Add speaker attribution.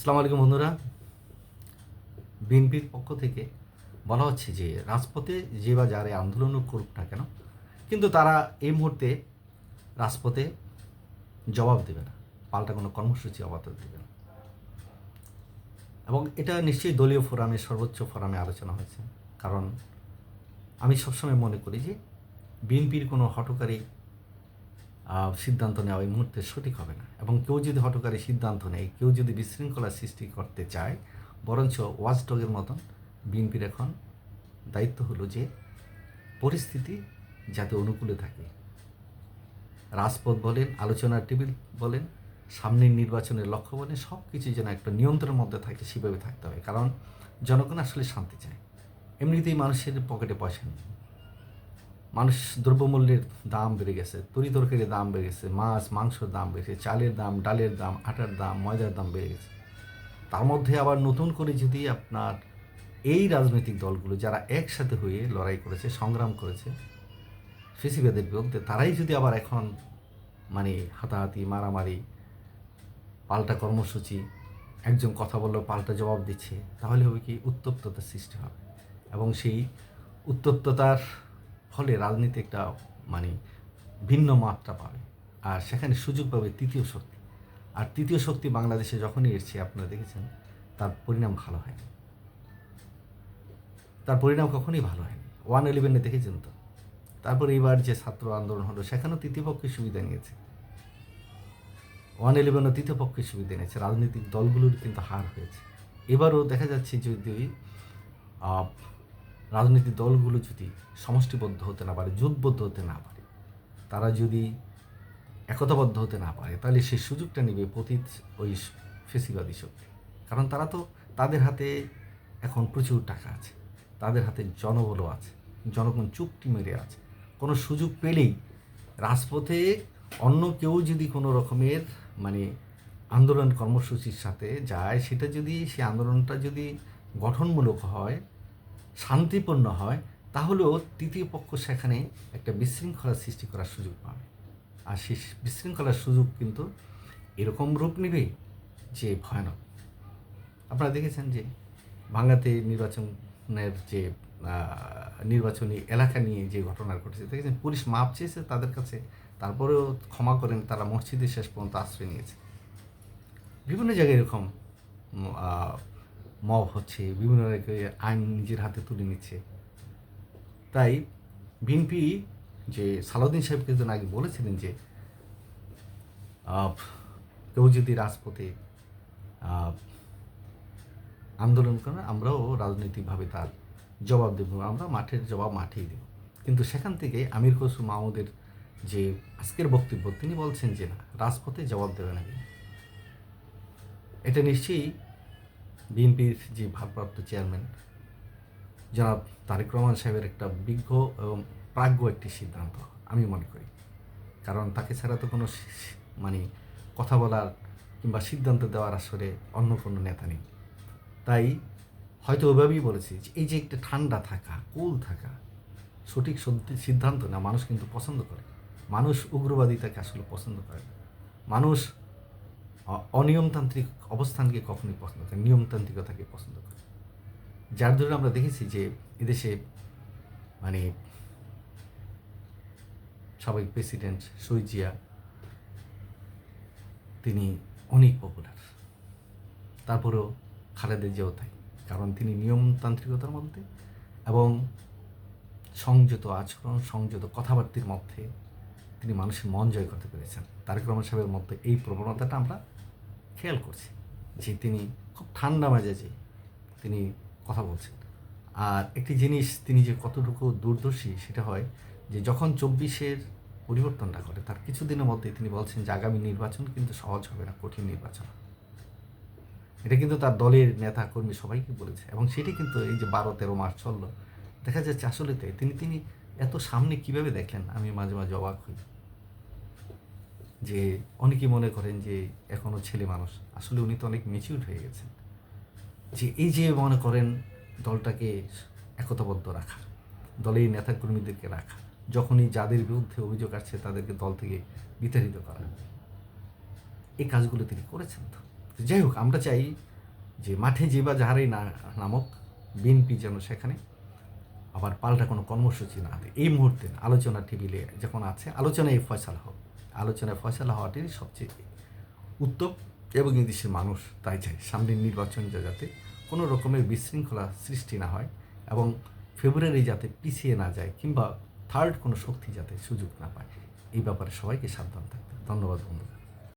Speaker 1: আসসালামু আলাইকুম বন্ধুরা। বিএনপির পক্ষ থেকে বলা হচ্ছে যে, রাজপথে যে বা যারা আন্দোলন করুক না কেন, কিন্তু তারা এই মুহূর্তে রাজপথে জবাব দেবে না, পাল্টা কোনো কর্মসূচি অবাধ দেবে না। এবং এটা নিশ্চয়ই দলীয় ফোরামে, সর্বোচ্চ ফোরামে আলোচনা হয়েছে। কারণ আমি সবসময় মনে করি যে, বিএনপির কোনো হটকারী সিদ্ধান্ত নেওয়া এই মুহূর্তে সঠিক হবে না। এবং কেউ যদি হটকারী সিদ্ধান্ত নেয়, কেউ যদি বিশৃঙ্খলা সৃষ্টি করতে চায়, বরঞ্চ ওয়াচডগের মতন বিএনপির এখন দায়িত্ব হলো যে পরিস্থিতি যাতে অনুকূলে থাকে। রাজপথ বলেন, আলোচনার টেবিল বলেন, সামনের নির্বাচনের লক্ষ্য বলেন সব কিছু যেন একটা নিয়ন্ত্রণের মধ্যে থাকে, সেভাবে থাকতে হবে। কারণ জনগণ আসলে শান্তি চায়। এমনিতেই মানুষের পকেটে পয়সা নেই। মানুষ দ্রব্যমূল্যের দাম বেড়ে গেছে তরি তরকারির দাম বেড়ে গেছে, মাছ, মাংসের দাম বেড়েছে চালের দাম, ডালের দাম, আটার দাম, ময়দার দাম বেড়ে গেছে। তার মধ্যে আবার নতুন করে যদি আপনার এই রাজনৈতিক দলগুলো যারা একসাথে হয়ে লড়াই করেছে, সংগ্রাম করেছে, ফেসিবাদের বিরুদ্ধে, তারাই যদি আবার এখন মানে হাতাহাতি, মারামারি, পাল্টা কর্মসূচি, একজন কথা বললেও পাল্টা জবাব দিচ্ছে, তাহলে হবে কি উত্তপ্ততার সৃষ্টি হবে। এবং সেই উত্তপ্ততার ফলে রাজনীতি একটা মানে ভিন্ন মাত্রা পাবে। আর সেখানে সুযোগ পাবে তৃতীয় শক্তি। আর তৃতীয় শক্তি বাংলাদেশে যখনই এসছে, আপনারা দেখেছেন, তার পরিণাম ভালো হয়নি। তার পরিণাম কখনোই ভালো হয়নি। ওয়ান ইলেভেনে দেখেছেন তো? তারপর এইবার যে ছাত্র আন্দোলন হলো, সেখানেও তৃতীয় পক্ষের সুবিধা নিয়েছে। ওয়ান ইলেভেনও তৃতীয় পক্ষের সুবিধা নিয়েছে। রাজনৈতিক দলগুলোর কিন্তু হার হয়েছে। এবারও দেখা যাচ্ছে যদি রাজনৈতিক দলগুলো যদি সমষ্টিবদ্ধ হতে না পারে, জোটবদ্ধ হতে না পারে, তারা যদি একতাবদ্ধ হতে না পারে, তাহলে সেই সুযোগটা নেবে পতীত ওই ফেসিবাদী শক্তি। কারণ তারা তো তাদের হাতে এখন প্রচুর টাকা আছে, তাদের হাতে জনবলও আছে, জনগণ চুপটি মেরে আছে। কোনো সুযোগ পেলেই রাজপথে অন্য কেউ যদি কোনো রকমের মানে আন্দোলন কর্মসূচির সাথে যায়, সেটা যদি সেই আন্দোলনটা যদি গঠনমূলক হয় শান্তিপূর্ণ হয়, তাহলেও তৃতীয় পক্ষ সেখানে একটা বিশৃঙ্খলা সৃষ্টি করার সুযোগ পাবে। আর সেই বিশৃঙ্খলার সুযোগ কিন্তু এরকম রূপ নেবে যে ভয়ানক। আপনারা দেখেছেন যে ভাঙ্গাতে নির্বাচনের যে নির্বাচনী এলাকা নিয়ে যে ঘটনা ঘটেছে, দেখেছেন পুলিশ মাপ চেয়েছে তাদের কাছে, তারপরেও ক্ষমা করেন তারা মসজিদে শেষ পর্যন্ত আশ্রয় নিয়েছে। বিভিন্ন জায়গায় এরকম মব হচ্ছে, বিভিন্ন আইন নিজের হাতে তুলে নিচ্ছে। তাই বিএনপি যে সালাউদ্দিন সাহেব কিছুদিন আগে বলেছিলেন যে কেউ যদি রাজপথে আন্দোলন করে, আমরাও রাজনৈতিকভাবে তার জবাব দেব, আমরা মাঠের জবাব মাঠেই দেব। কিন্তু সেখান থেকে আমির খসরু মাহমুদের যে আজকের বক্তব্য, তিনি বলছেন যে না, রাজপথে জবাব দেবে না এটা নিশ্চয়ই বিএনপির যে ভারপ্রাপ্ত চেয়ারম্যান, জনাব তারেক রহমান সাহেবের একটা বিজ্ঞ এবং প্রাজ্ঞ একটি সিদ্ধান্ত, আমি মনে করি। কারণ তাকে ছাড়া তো কোনো মানে কথা বলার কিংবা সিদ্ধান্ত দেওয়ার আসলে অন্য কোনো নেতা নেই। তাই হয়তো ওইভাবেই বলেছি যে এই যে একটা ঠান্ডা থাকা, কুল থাকা, সঠিক সিদ্ধান্ত না, মানুষ কিন্তু পছন্দ করে। মানুষ উগ্রবাদিতাকে আসলে পছন্দ করে। মানুষ অনিয়মতান্ত্রিক অবস্থানকে কখনোই পছন্দ করে নিয়মতান্ত্রিকতাকে পছন্দ করে যার ধরে আমরা দেখেছি যে এদেশে মানে সাবেক প্রেসিডেন্ট শহীদ জিয়া, তিনি অনেক পপুলার তারপরেও খালেদা জিয়াও তাই, কারণ তিনি নিয়মতান্ত্রিকতার মধ্যে এবং সংযত আচরণ, সংযত কথাবার্তির মধ্যে তিনি মানুষের মন জয় করতে পেরেছেন। তারেক রহমান সাহেবের মধ্যে এই প্রবণতাটা আমরা খেয়াল করছি যে তিনি খুব ঠান্ডা মেজাজে তিনি কথা বলছেন। আর একটি জিনিস তিনি যে কতটুকু দূরদর্শী সেটা হয় যে যখন চব্বিশের পরিবর্তনটা করে তার কিছুদিনের মধ্যে তিনি বলছেন যে আগামী নির্বাচন কিন্তু সহজ হবে না, কঠিন নির্বাচন। এটা কিন্তু তার দলের নেতা কর্মী সবাইকে বলেছে এবং সেটি কিন্তু এই যে বারো তেরো মাস চলল, দেখা যাচ্ছে আসলে তিনি তিনি এত সামনে কীভাবে দেখলেন আমি মাঝে মাঝে অবাক হই। যে অনেকেই মনে করেন যে এখনও ছেলে মানুষ। আসলে উনি তো অনেক মেচিউর হয়ে গেছেন। যে এই যে মনে করেন দলটাকে একতাবদ্ধ রাখা, দলের নেতাকর্মীদেরকে রাখা, যখনই যাদের বিরুদ্ধে অভিযোগ আসছে তাদেরকে দল থেকে বিতাড়িত করা। এই কাজগুলো তিনি করেছেন তো। যাই হোক, আমরা চাই যে মাঠে যে বা যাহারই না, নামক বিএনপি যেন সেখানে আবার পাল্টা কোনো কর্মসূচি না দেয়। এই মুহূর্তে আলোচনা টেবিলে যখন আছে, আলোচনায় ফয়সালা হোক আলোচনায় ফয়সালা হওয়াটাই সবচেয়ে উত্তম এবং এই দেশের মানুষ তাই চায় সামনের নির্বাচন যাতে কোনো রকমের বিশৃঙ্খলা সৃষ্টি না হয় এবং ফেব্রুয়ারি যাতে পিছিয়ে না যায় কিংবা থার্ড কোনো শক্তি যাতে সুযোগ না পায়। এই ব্যাপারে সবাইকে সাবধান থাকতে। ধন্যবাদ বন্ধু